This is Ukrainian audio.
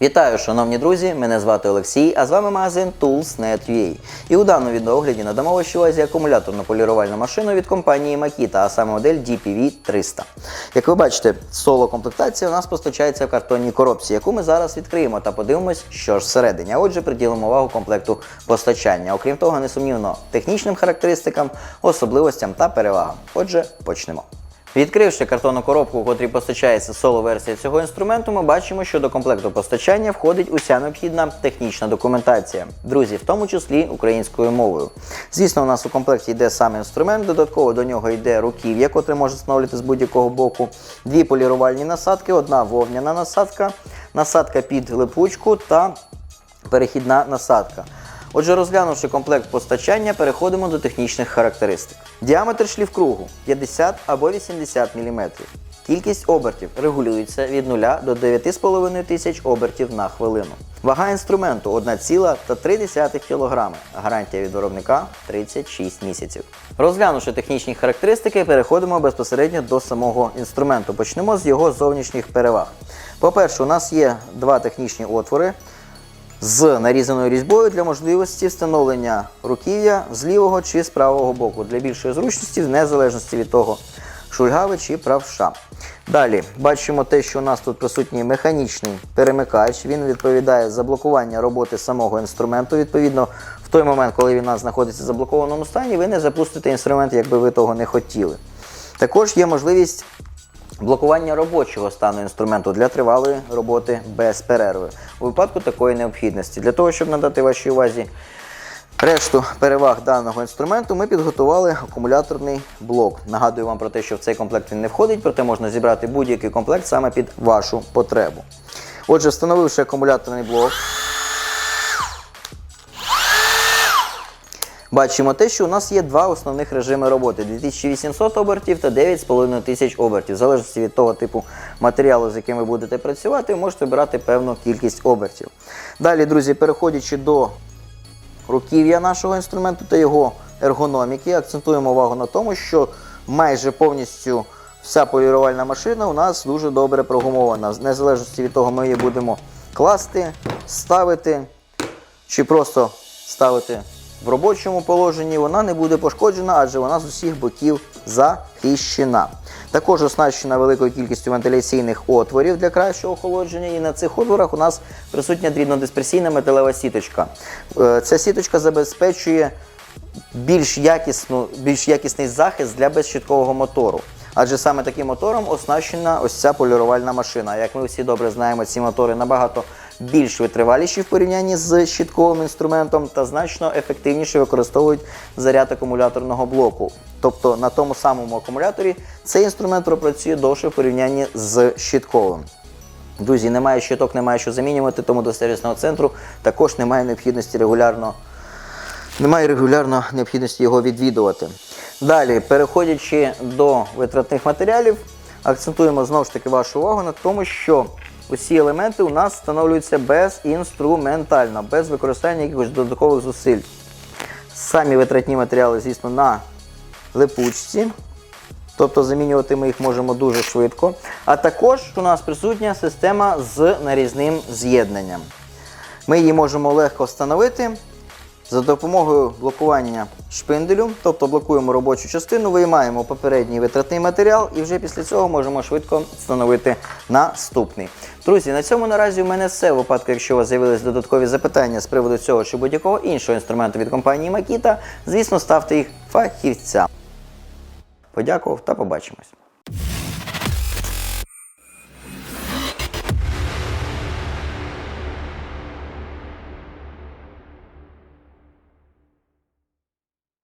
Вітаю, шановні друзі! Мене звати Олексій, а з вами магазин Tools.net.ua. І у даному відеогляді надамо вашій увазі акумуляторну полірувальну машину від компанії Makita, а саме модель DPV 300. Як ви бачите, соло комплектація у нас постачається в картонній коробці, яку ми зараз відкриємо та подивимось, що ж всередині. А отже, приділимо увагу комплекту постачання. Окрім того, несумнівно, технічним характеристикам, особливостям та перевагам. Отже, почнемо. Відкривши картонну коробку, у котрій постачається соло-версія цього інструменту, ми бачимо, що до комплекту постачання входить уся необхідна технічна документація, друзі, в тому числі українською мовою. Звісно, у нас у комплекті йде сам інструмент, додатково до нього йде руків'я, котре може встановлювати з будь-якого боку, дві полірувальні насадки, одна вовняна насадка, насадка під липучку та перехідна насадка. Отже, розглянувши комплект постачання, переходимо до технічних характеристик. Діаметр шліфкругу 50 або 80 мм. Кількість обертів регулюється від 0 до 9,5 тисяч обертів на хвилину. Вага інструменту 1,3 кг. Гарантія від виробника 36 місяців. Розглянувши технічні характеристики, переходимо безпосередньо до самого інструменту. Почнемо з його зовнішніх переваг. По-перше, у нас є два технічні отвори з нарізаною різьбою для можливості встановлення руків'я з лівого чи з правого боку для більшої зручності, в незалежності від того, шульгави чи правша. Далі бачимо те, що у нас тут присутній механічний перемикач. Він відповідає за блокування роботи самого інструменту. Відповідно, в той момент, коли він у нас знаходиться в заблокованому стані, ви не запустите інструмент, якби ви того не хотіли. Також є можливість Блокування робочого стану інструменту для тривалої роботи без перерви у випадку такої необхідності. Для того, щоб надати вашій увазі решту переваг даного інструменту, ми підготували акумуляторний блок. Нагадую вам про те, що в цей комплект він не входить, проте можна зібрати будь-який комплект саме під вашу потребу. Отже, встановивши акумуляторний блок, Бачимо те, що у нас є два основних режими роботи: 2800 обертів та 9500 обертів. В залежності від того типу матеріалу, з яким ви будете працювати, ви можете обирати певну кількість обертів. Далі, друзі, переходячи до руків'я нашого інструменту та його ергономіки, акцентуємо увагу на тому, що майже повністю вся полірувальна машина у нас дуже добре прогумована. В незалежності від того, ми її будемо класти, ставити чи просто ставити в робочому положенні, вона не буде пошкоджена, адже вона з усіх боків захищена. Також оснащена великою кількістю вентиляційних отворів для кращого охолодження, і на цих отворах у нас присутня дрібнодисперсійна металева сіточка. Е, Ця сіточка забезпечує більш, якісну, більш якісний захист для безщиткового мотору. Адже саме таким мотором оснащена ось ця полірувальна машина. Як ми всі добре знаємо, ці мотори набагато більш витриваліші в порівнянні з щитковим інструментом та значно ефективніше використовують заряд акумуляторного блоку. Тобто на тому самому акумуляторі цей інструмент пропрацює довше в порівнянні з щитковим. Друзі, немає щиток, немає що замінювати, тому до сервісного центру також немає необхідності регулярно немає регулярно необхідності його відвідувати. Далі, переходячи до витратних матеріалів, акцентуємо знову ж таки вашу увагу на тому, що усі елементи у нас встановлюються безінструментально, без використання якихось додаткових зусиль. Самі витратні матеріали, звісно, на липучці. Тобто замінювати ми їх можемо дуже швидко. А також у нас присутня система з нарізним з'єднанням. Ми її можемо легко встановити за допомогою блокування шпинделю, тобто блокуємо робочу частину, виймаємо попередній витратний матеріал і вже після цього можемо швидко встановити наступний. Друзі, на цьому наразі у мене все. У випадку, якщо у вас з'явились додаткові запитання з приводу цього чи будь-якого іншого інструменту від компанії Makita, звісно, ставте їх фахівцям. Подякував та побачимось.